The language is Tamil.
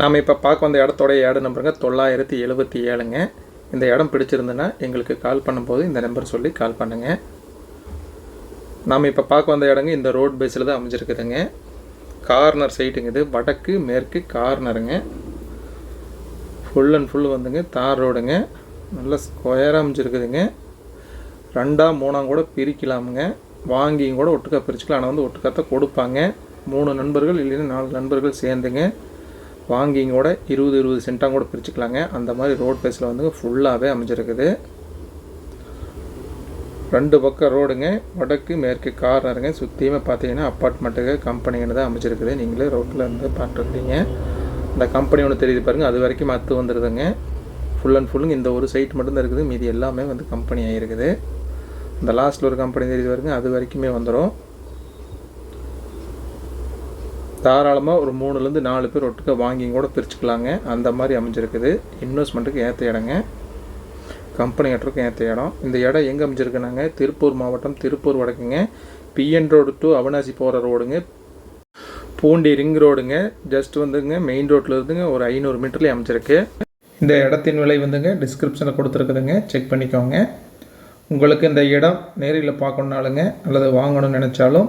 நாம் இப்போ பார்க்க வந்த இடத்தோடைய ஏடு நம்பருங்க. தொள்ளாயிரத்தி எழுபத்தி ஏழுங்க. இந்த இடம் பிடிச்சிருந்துன்னா எங்களுக்கு கால் பண்ணும்போது இந்த நம்பர் சொல்லி கால் பண்ணுங்கள் நாம் இப்போ பார்க்க வந்த இடங்க இந்த ரோட் பேஸில் தான் அமைஞ்சிருக்குதுங்க. கார்னர் சைட்டுங்க இது. வடக்கு மேற்கு கார்னருங்க ஃபுல் அண்ட் ஃபுல் வந்துங்க. தார் ரோடுங்க. நல்ல ஸ்கொயராக அமைஞ்சிருக்குதுங்க. ரெண்டாம் மூணாம் கூட பிரிக்கலாமுங்க. வாங்கியும் கூட ஒட்டுக்கா பிரிச்சுக்கலாம். ஆனால் வந்து ஒட்டுக்காத்தான் கொடுப்பாங்க. மூணு நண்பர்கள் இல்லைன்னா நாலு நண்பர்கள் சேர்ந்துங்க. வாங்கிங்க கூட இருபது இருபது சென்ட்டாக கூட பிரிச்சுக்கலாங்க. அந்த மாதிரி ரோட் பேஸில் வந்து ஃபுல்லாகவே அமைஞ்சிருக்குது. ரெண்டு பக்கம் ரோடுங்க வடக்கு மேற்கு கார்னருங்க. சுற்றியுமே பார்த்தீங்கன்னா அப்பார்ட்மெண்ட்டுக்கு கம்பெனின்னு தான் அமைச்சிருக்குது நீங்களே ரோட்டில் இருந்து பார்த்துருக்கீங்க இந்த கம்பெனி ஒன்று தெரியுது பாருங்கள் அது வரைக்கும் மற்ற வந்துடுதுங்க ஃபுல் அண்ட் ஃபுல்லுங்க இந்த ஒரு சைட் மட்டும்தான் இருக்குது. மீதி எல்லாமே வந்து கம்பெனி ஆகிருக்குது இந்த லாஸ்ட்டில் ஒரு கம்பெனி தெரியுது பாருங்க அது வரைக்குமே வந்துடும் தாராளமாக ஒரு மூணுலேருந்து நாலு பேர் ஒட்டுக்க வாங்கி கூட பிரிச்சுக்கலாங்க. அந்த மாதிரி அமைஞ்சிருக்குது. இன்வெஸ்ட்மெண்ட்டுக்கு ஏற்ற இடங்க. கம்பெனி கட்டுறதுக்கு ஏற்ற இடம். இந்த இடம் எங்கே அமைஞ்சிருக்குனாங்க? திருப்பூர் மாவட்டம் திருப்பூர் வடக்குங்க. பிஎன் ரோடு டு அவினாசி போகிற ரோடுங்க. பூண்டி ரிங் ரோடுங்க ஜஸ்ட் வந்துங்க மெயின் ரோட்டில் இருந்துங்க ஒரு ஐநூறு மீட்டர்லேயே அமைஞ்சிருக்கு. இந்த இடத்தின் விலை வந்துங்க டிஸ்கிரிப்ஷனில் கொடுத்துருக்குதுங்க. செக் பண்ணிக்கோங்க. உங்களுக்கு இந்த இடம் நேரில் பார்க்கணுனாலுங்க அல்லது வாங்கணும்னு நினச்சாலும்